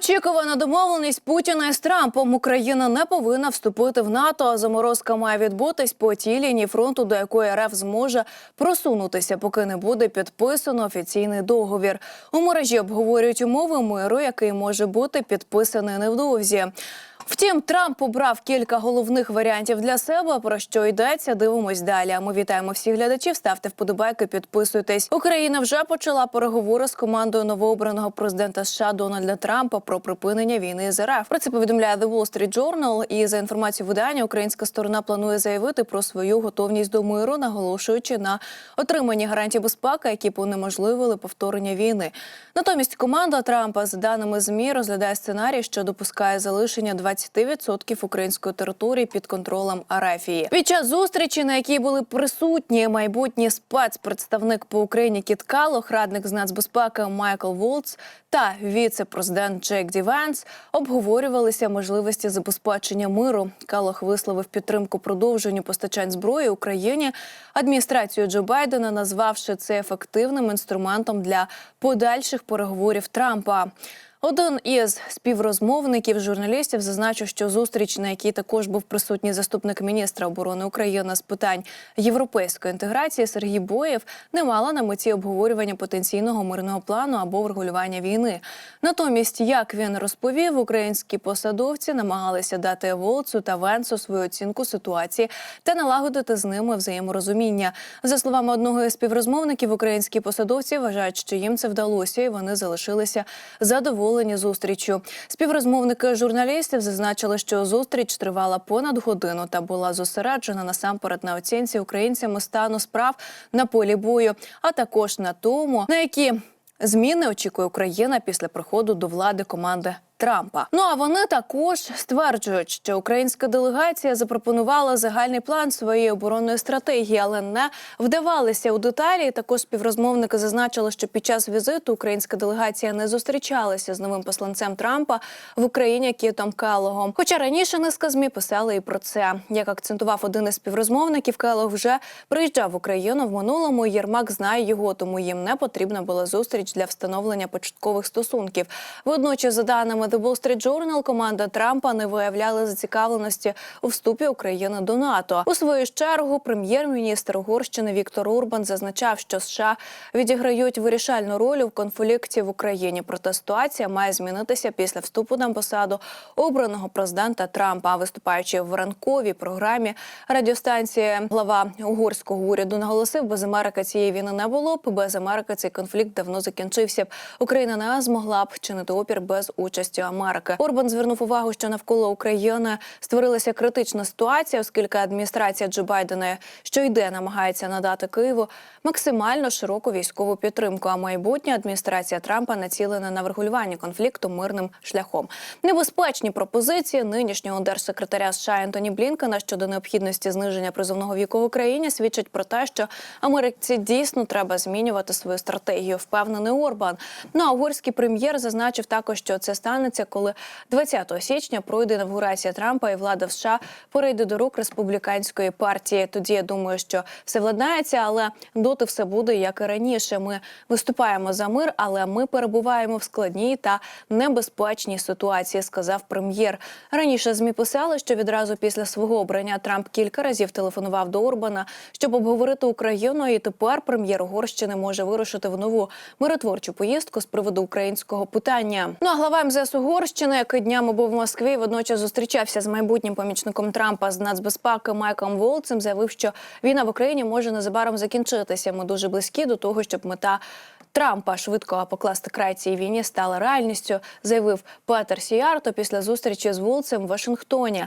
Довгоочікувана домовленість Путіна з Трампом. Україна не повинна вступити в НАТО. а Заморозка має відбутись по тій лінії фронту, до якої РФ зможе просунутися, поки не буде підписано офіційний договір. У мережі обговорюють умови миру, який може бути підписаний невдовзі. Втім, Трамп обрав кілька головних варіантів для себе. Про що йдеться? Дивимось далі. Ми вітаємо всіх глядачів. Ставте вподобайки, підписуйтесь. Україна вже почала переговори з командою новообраного президента США Дональда Трампа про припинення війни з РФ. Про це повідомляє The Wall Street Journal. І за інформацією видання, українська сторона планує заявити про свою готовність до миру, наголошуючи на отриманні гарантій безпеки, які б унеможливили повторення війни. Натомість команда Трампа, за даними змі, розглядає сценарій, що допускає залишення 20% української території під контролем Арафії. Під час зустрічі, на якій були присутні майбутній спецпредставник по Україні Кіт Калох, радник з нацбезпеки Майкл Волц та віце-президент Джек Ді Венс, обговорювалися можливості забезпечення миру. Калох висловив підтримку продовженню постачань зброї Україні. Адміністрацію Джо Байдена назвавши це ефективним інструментом для подальших переговорів Трампа. Один із співрозмовників журналістів зазначив, що зустріч, на якій також був присутній заступник міністра оборони України з питань європейської інтеграції Сергій Боєв, не мала на меті обговорювання потенційного мирного плану або врегулювання війни. Натомість, як він розповів, українські посадовці намагалися дати Волцу та Венсу свою оцінку ситуації та налагодити з ними взаєморозуміння. За словами одного із співрозмовників, українські посадовці вважають, що їм це вдалося, і вони залишилися задоволені зустрічю. Співрозмовники журналістів зазначили, що зустріч тривала понад годину та була зосереджена насамперед на оцінці українцями стану справ на полі бою, а також на тому, на які зміни очікує Україна після приходу до влади команди. Трампа. Ну а вони також стверджують, що українська делегація запропонувала загальний план своєї оборонної стратегії, але не вдавалися у деталі. Також співрозмовники зазначили, що під час візиту українська делегація не зустрічалася з новим посланцем Трампа в Україні Кітом Келогом. Хоча раніше низка змі писали і про це. Як акцентував один із співрозмовників, Келог вже приїжджав в Україну в минулому. Єрмак знає його, тому їм не потрібна була зустріч для встановлення початкових стосунків. Водночас, за даними The Wall Street Journal, команда Трампа не виявляла зацікавленості у вступі України до НАТО. У свою чергу прем'єр-міністр Угорщини Віктор Урбан зазначав, що США відіграють вирішальну роль у конфлікті в Україні. Проте ситуація має змінитися після вступу на посаду обраного президента Трампа. Виступаючи в ранковій програмі радіостанції, глава угорського уряду наголосив, без Америки цієї війни не було б. Без Америки цей конфлікт давно закінчився б. Україна не змогла б чинити опір без участі Америки. Орбан звернув увагу, що навколо України створилася критична ситуація, оскільки адміністрація Джо Байдена, що йде, намагається надати Києву максимально широку військову підтримку. А майбутня адміністрація Трампа націлена на врегулювання конфлікту мирним шляхом. Небезпечні пропозиції нинішнього держсекретаря США Ентоні Блінкена щодо необхідності зниження призовного віку в Україні свідчать про те, що Америці дійсно треба змінювати свою стратегію. Впевнений Орбан. Ну а угорський прем'єр зазначив також, що це станеться, коли 20 січня пройде інавгурація Трампа і влада в США перейде до рук республіканської партії. Тоді я думаю, що все владнається, але доти все буде як і раніше. Ми виступаємо за мир, але ми перебуваємо в складній та небезпечній ситуації, сказав прем'єр. Раніше змі писали, що відразу після свого обрання Трамп кілька разів телефонував до Орбана, щоб обговорити Україну. І тепер прем'єр Угорщини може вирушити в нову миротворчу поїздку з приводу українського питання. Ну а глава МЗС Угорщини, який днями був в Москві, водночас зустрічався з майбутнім помічником Трампа з нацбезпеки Майком Волцем, заявив, що війна в Україні може незабаром закінчитися. Ми дуже близькі до того, щоб мета. Трампа швидко покласти край цій війні стала реальністю, заявив Петер Сіярто після зустрічі з Волцем в Вашингтоні.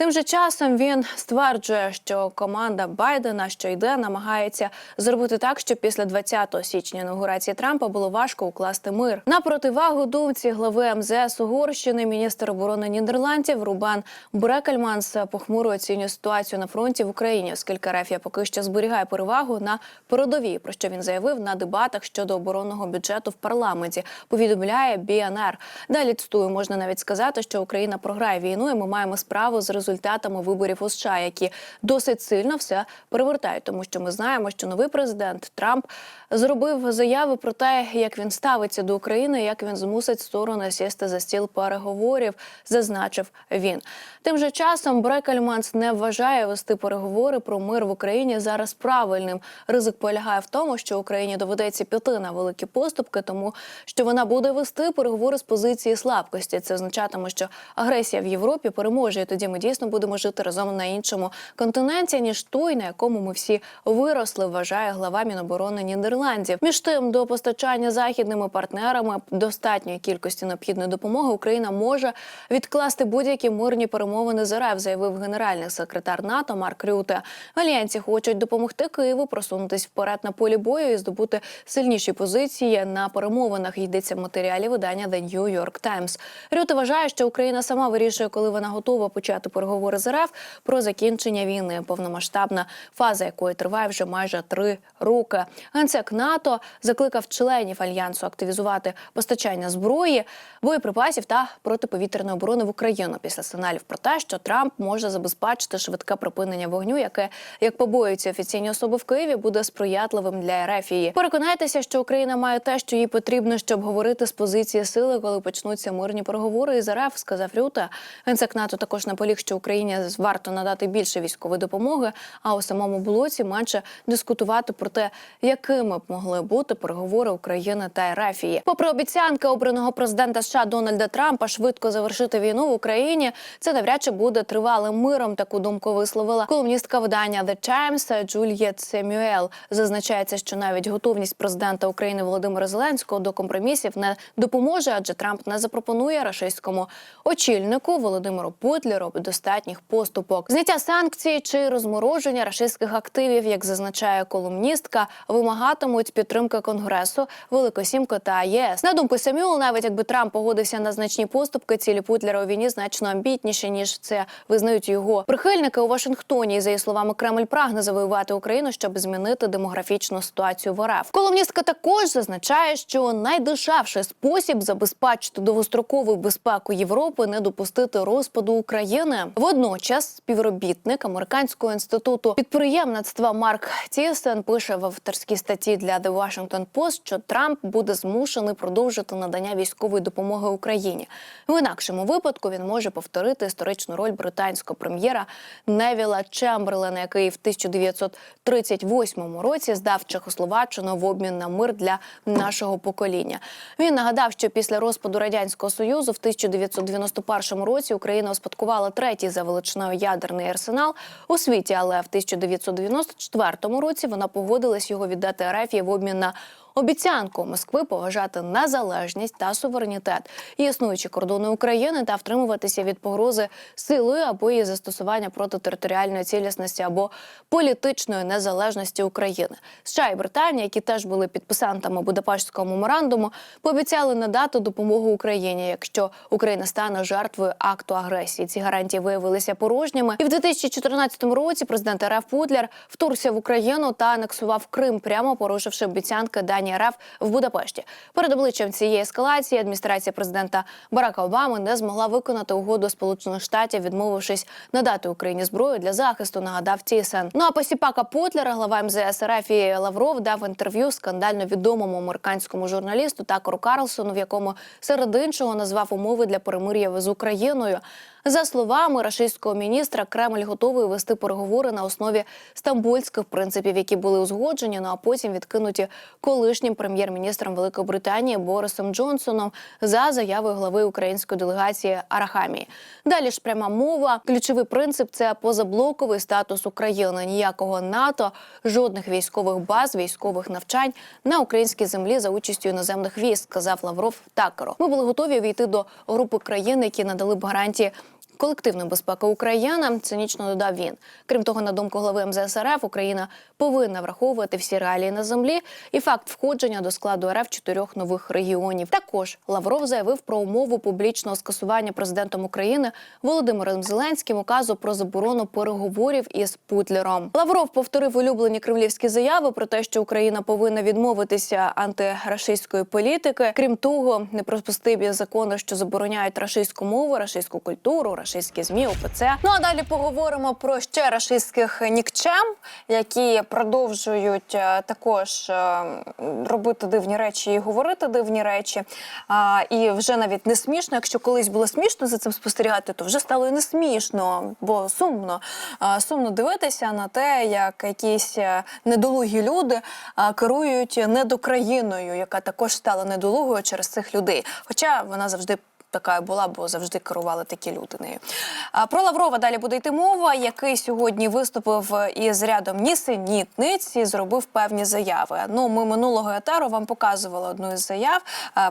Тим же часом він стверджує, що команда Байдена, що йде, намагається зробити так, щоб після 20 січня інаугурації Трампа було важко укласти мир. На противагу думці глави МЗС Угорщини, міністр оборони Нідерландів Рубен Брекельманс похмуро оцінює ситуацію на фронті в Україні, оскільки Рефія поки що зберігає перевагу на передовій, про що він заявив на дебатах щодо оборонного бюджету в парламенті. Повідомляє БНР. Далі цитую, можна навіть сказати, що Україна програє війну, і ми маємо справу з результатом результатами виборів у США, які досить сильно все перевертають, тому що ми знаємо, що новий президент Трамп зробив заяви про те, як він ставиться до України, як він змусить сторони сісти за стіл переговорів, зазначив він. Тим же часом Брекельманс не вважає вести переговори про мир в Україні зараз правильним. Ризик полягає в тому, що Україні доведеться піти на великі поступки, тому що вона буде вести переговори з позиції слабкості. Це означатиме, що агресія в Європі переможе, і тоді ми дійсно будемо жити разом на іншому континенті, ніж той, на якому ми всі виросли, вважає глава Міноборони Нідерландів. Між тим, до постачання західними партнерами достатньої кількості необхідної допомоги Україна може відкласти будь-які мирні перемовини з РФ, заявив генеральний секретар НАТО Марк Рюте. В альянсі хочуть допомогти Києву просунутись вперед на полі бою і здобути сильніші позиції на перемовинах. Йдеться в матеріалі видання The New York Times. Рюте вважає, що Україна сама вирішує, коли вона готова почати переговори з РФ про закінчення війни, повномасштабна фаза якої триває вже майже три роки. Генсек НАТО закликав членів альянсу активізувати постачання зброї, боєприпасів та протиповітряної оборони в Україну після сигналів про те, що Трамп може забезпечити швидке припинення вогню, яке як побоюються офіційні особи в Києві, буде сприятливим для Ерефії. Переконайтеся, що Україна має те, що їй потрібно, щоб говорити з позиції сили, коли почнуться мирні переговори із РФ, сказав Рюта. Генсек НАТО також наполіг, що Україні варто надати більше військової допомоги, а у самому блоці менше дискутувати про те, якими б могли бути переговори України та Ерефії. Попри обіцянки обраного президента США Дональда Трампа швидко завершити війну в Україні, це навряд чи буде тривалим миром. Таку думку висловила колумністка видання The Times Джульєт Семюел. Зазначається, що навіть готовність президента України Володимира Зеленського до компромісів не допоможе, адже Трамп не запропонує рашистському очільнику Володимиру Путлеру достатніх поступок. Зняття санкцій чи розмороження рашистських активів, як зазначає колумністка, вимагатимуть підтримки Конгресу, Великої Сімки та ЄС. На думку Семюел, навіть якби Трамп погодився на значні поступки, цілі Путлера у війні значно амбітніші ніж це визнають його прихильники у Вашингтоні. За її словами, Кремль прагне завоювати Україну, щоб змінити демографічну ситуацію в РФ. Колумністка також зазначає, що найдешевший спосіб забезпечити довгострокову безпеку Європи не допустити розпаду України. Водночас співробітник американського інституту підприємництва Марк Тісен пише в авторській статті для The Washington Post, що Трамп буде змушений продовжити надання військової допомоги Україні. В інакшому випадку він може повторити історичну роль британського прем'єра Невіла Чемберлена, який в 1938 році здав Чехословаччину в обмін на мир для нашого покоління. Він нагадав, що після розпаду радянського союзу в 1991 році Україна успадкувала третій за величиною ядерний арсенал. У світі, але в 1994 році вона погодилась його віддати РФ в обмін на Обіцянку Москви поважати незалежність та суверенітет, існуючі кордони України та втримуватися від погрози силою або її застосування проти територіальної цілісності або політичної незалежності України. США і Британія, які теж були підписантами Будапештського меморандуму, пообіцяли надати допомогу Україні, якщо Україна стане жертвою акту агресії. Ці гарантії виявилися порожніми. І в 2014 році президент РФ Путлер вторгся в Україну та анексував Крим, прямо порушивши обіцянки дані РФ в Будапешті. Перед обличчям цієї ескалації адміністрація президента Барака Обами не змогла виконати угоду Сполучених Штатів, відмовившись надати Україні зброю для захисту. Нагадав Тісен. Ну а посіпака Путлера, глава МЗС РФ і Лавров дав інтерв'ю скандально відомому американському журналісту Такеру Карлсону, в якому серед іншого назвав умови для перемир'я з Україною. За словами рашистського міністра, Кремль готовий вести переговори на основі стамбульських принципів, які були узгоджені, ну а потім відкинуті колишнім прем'єр-міністром Великої Британії Борисом Джонсоном за заявою глави української делегації Арахамії. Далі ж пряма мова. Ключовий принцип це позаблоковий статус України. Ніякого НАТО, жодних військових баз, військових навчань на українській землі за участю іноземних військ, сказав Лавров Такеро. Ми були готові війти до групи країн, які надали б гарантії колективної безпеки України, цинічно додав він. Крім того, на думку глави МЗС РФ, Україна повинна враховувати всі реалії на землі і факт входження до складу РФ чотирьох нових регіонів. Також Лавров заявив про умову публічного скасування президентом України Володимиром Зеленським указу про заборону переговорів із Путлером. Лавров повторив улюблені кремлівські заяви про те, що Україна повинна відмовитися антирашистської політики. Крім того, неприпустимі закони, що забороняють рашистську мову, рашистську культуру, рашистські змі УПЦ. Ну а далі поговоримо про ще рашистських нікчем, які продовжують е, також е, робити дивні речі і говорити дивні речі. І вже навіть не смішно. Якщо колись було смішно за цим спостерігати, то вже стало і не смішно, бо сумно. Сумно дивитися на те, як якісь е, недолугі люди керують недокраїною, яка також стала недолугою через цих людей. Хоча вона завжди. Така була, бо завжди керували такі люди нею. Про Лаврова далі буде йти мова, який сьогодні виступив із рядом нісенітниць і зробив певні заяви. Ну, ми минулого етеру вам показували одну із заяв.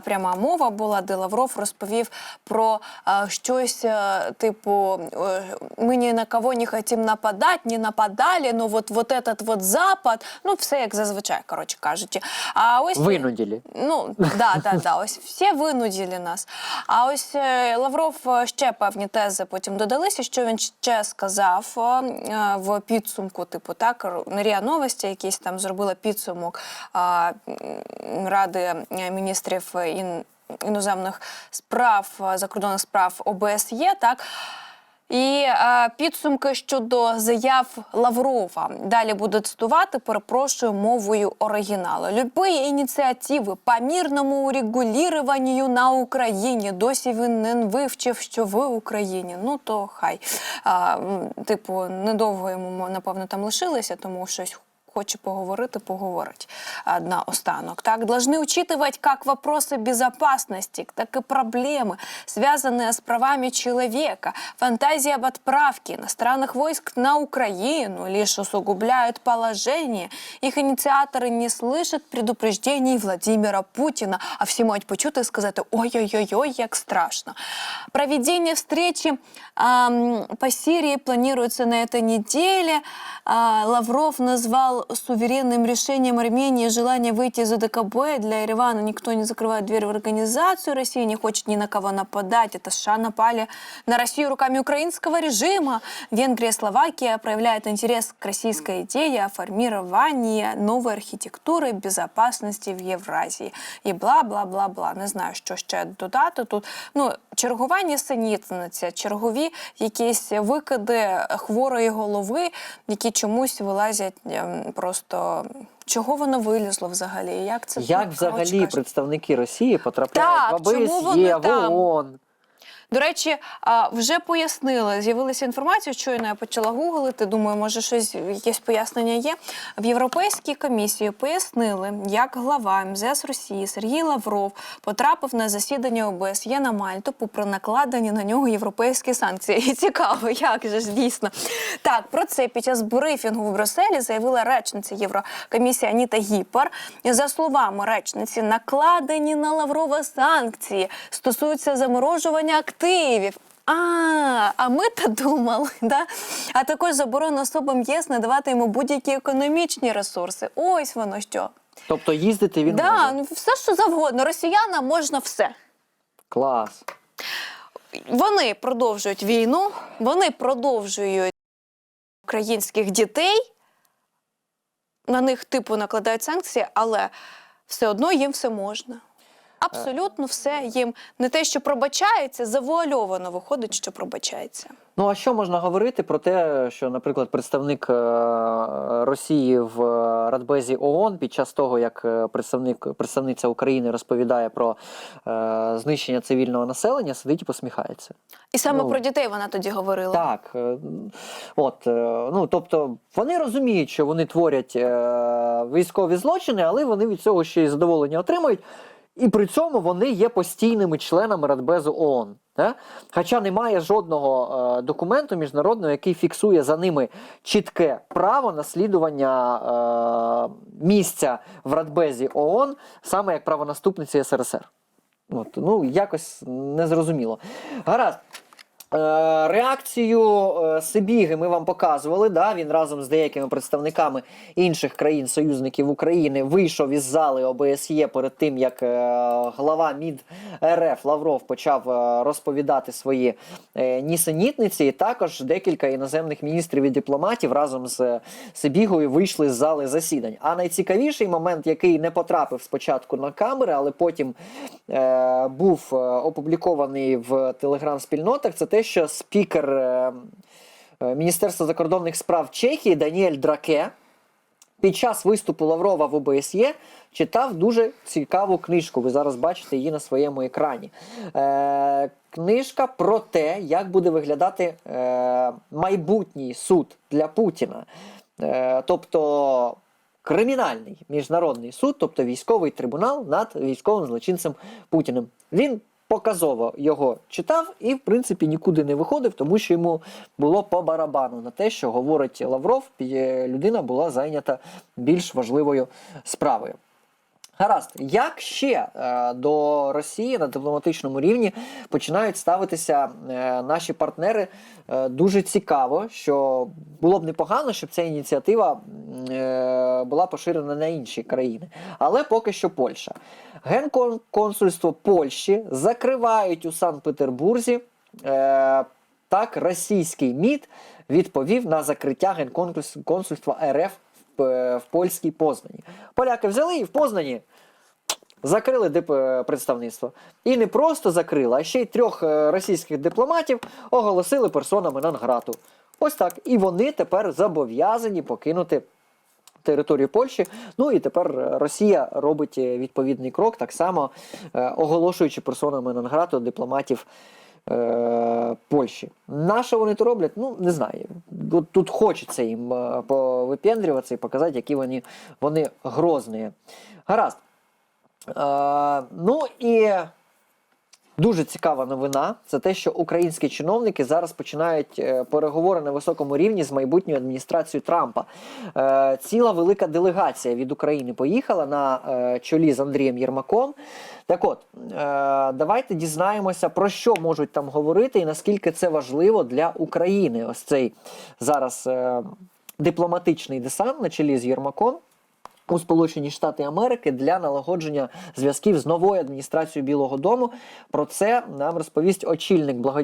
Пряма мова була, де Лавров розповів про щось типу: е, ми ні на кого не хотім нападати, не нападали. Ну от, вот этот вот запад. Ну, все як зазвичай, коротше кажучи. А ось Винудили. Ну да, да, да. Ось всі винудили нас. А ось е, Лавров е, ще певні тези потім додалися, що він ще сказав е, в підсумку, типу, так, Рія Новості, якісь там зробила підсумок Ради міністрів ін, іноземних справ, закордонних справ ОБСЄ, так. І е, підсумки щодо заяв Лаврова. Далі буду цитувати, перепрошую мовою оригіналу. Любі ініціативи по мирному урегулюванню на Україні. Досі він не вивчив, що в Україні. Ну то хай. е, типу, недовго йому, напевно, там лишилися, тому щось хоче поговорити, поговорить а, наостанок. Так, должны учитывать как вопросы безопасности, так и проблемы, связанные с правами человека. Фантазии об отправке иностранных войск на Украину лишь усугубляют положение. Их инициаторы не слышат предупреждений Владимира Путина, а всі мають почути і сказати ой-ой-ой, як страшно. Проведение встречи ам, по Сирии планируется на этой неделе. А, Лавров назвал суверенным решением Армении желание выйти из ОДКБ. Для Еревана никто не закрывает дверь в организацию. Россия не хочет ни на кого нападать. Это США напали на Россию руками украинского режима. Венгрия, Словакия проявляют интерес к российской идее о формировании новой архітектури безопасности в Євразії. І бла-бла-бла-бла. Не знаю, що ще додати тут. Ну, чергування синітниця, чергові якісь викиди хворої голови, які чомусь вилазять ем, просто. Чого воно вилізло взагалі? Як це Як взагалі коротше представники Росії потрапляють Так, в ОБСЄ, в? ООН? До речі, вже пояснили, з'явилася інформація, щойно я почала гуглити. Думаю, може щось якесь пояснення є. В Європейській комісії пояснили, як глава МЗС Росії Сергій Лавров потрапив на засідання ОБСЄ на Мальту, попри накладені на нього європейські санкції. І цікаво, як же ж дійсно. Так, про це під час брифінгу в Брюсселі заявила речниця Єврокомісії Аніта Гіпар. За словами речниці, накладені на Лаврова санкції стосуються заморожування активів. А, а ми та думали, да? а також заборона особам ЄС надавати йому будь-які економічні ресурси. Ось воно що. Тобто їздити він Да, може. ну все, що завгодно. Росіянам можна все. Клас. Вони продовжують війну, вони продовжують українських дітей. На них типу накладають санкції, але все одно їм все можна. Абсолютно все їм не те, що пробачається, завуальовано виходить, що пробачається. Ну а що можна говорити про те, що, наприклад, представник е, Росії в е, Радбезі ООН під час того, як е, представник представниця України розповідає про е, знищення цивільного населення, сидить і посміхається. І саме Ну, про дітей вона тоді говорила. Так, от ну тобто вони розуміють, що вони творять е, військові злочини, але вони від цього ще й задоволення отримують. І при цьому вони є постійними членами Радбезу ООН. Да? Хоча немає жодного е, документу міжнародного, який фіксує за ними чітке право наслідування е, місця в Радбезі ООН, саме як правонаступниці СРСР. От, ну, якось незрозуміло. Гаразд. Е, Реакцію е, Сибіги ми вам показували. Да? Він разом з деякими представниками інших країн-союзників України вийшов із зали ОБСЄ перед тим, як е, глава МІД РФ Лавров почав розповідати свої нісенітниці. І також декілька іноземних міністрів і дипломатів разом з Сибігою вийшли з зали засідань. А найцікавіший момент, який не потрапив спочатку на камери, але потім е, був опублікований в телеграм-спільнотах, це те, те, що спікер е, е, Міністерства закордонних справ Чехії Даніель Драке під час виступу Лаврова в ОБСЄ читав дуже цікаву книжку. Ви зараз бачите її на своєму екрані. Е, книжка про те, як буде виглядати майбутній суд для Путіна. Тобто кримінальний міжнародний суд, тобто військовий трибунал над військовим злочинцем Путіним. Він показово його читав і, в принципі, нікуди не виходив, тому що йому було по барабану на те, що говорить Лавров, пі- людина була зайнята більш важливою справою. Гаразд, як ще е, до Росії на дипломатичному рівні починають ставитися е, наші партнери е, дуже цікаво, що було б непогано, щоб ця ініціатива е, була поширена на інші країни. Але поки що Польща. Генконсульство Польщі закривають у Санкт-Петербурзі. Е, так, російський МІД відповів на закриття генконсульства РФ в, е, польській Познані. Поляки взяли і в Познані закрили дип- е, представництво. І не просто закрили, а ще й трьох е, російських дипломатів оголосили персонами Нанграту. Ось так. І вони тепер зобов'язані покинути територію Польщі. Ну і тепер Росія робить відповідний крок, так само оголошуючи персонами Нанграту дипломатів. Е, Польщі. На вони то роблять? Ну, не знаю. Тут хочеться їм е, повипендрюватися і показати, які вони, вони грозні. Гаразд. Е, ну і дуже цікава новина це те, що українські чиновники зараз починають е, переговори на високому рівні з майбутньою адміністрацією Трампа. Е, ціла велика делегація від України поїхала на е, чолі з Андрієм Єрмаком. Так от, давайте дізнаємося, про що можуть там говорити і наскільки це важливо для України. Ось цей зараз дипломатичний десант на чолі з Єрмаком у Сполучені Штати Америки для налагодження зв'язків з новою адміністрацією Білого Дому. Про це нам розповість очільник благодійної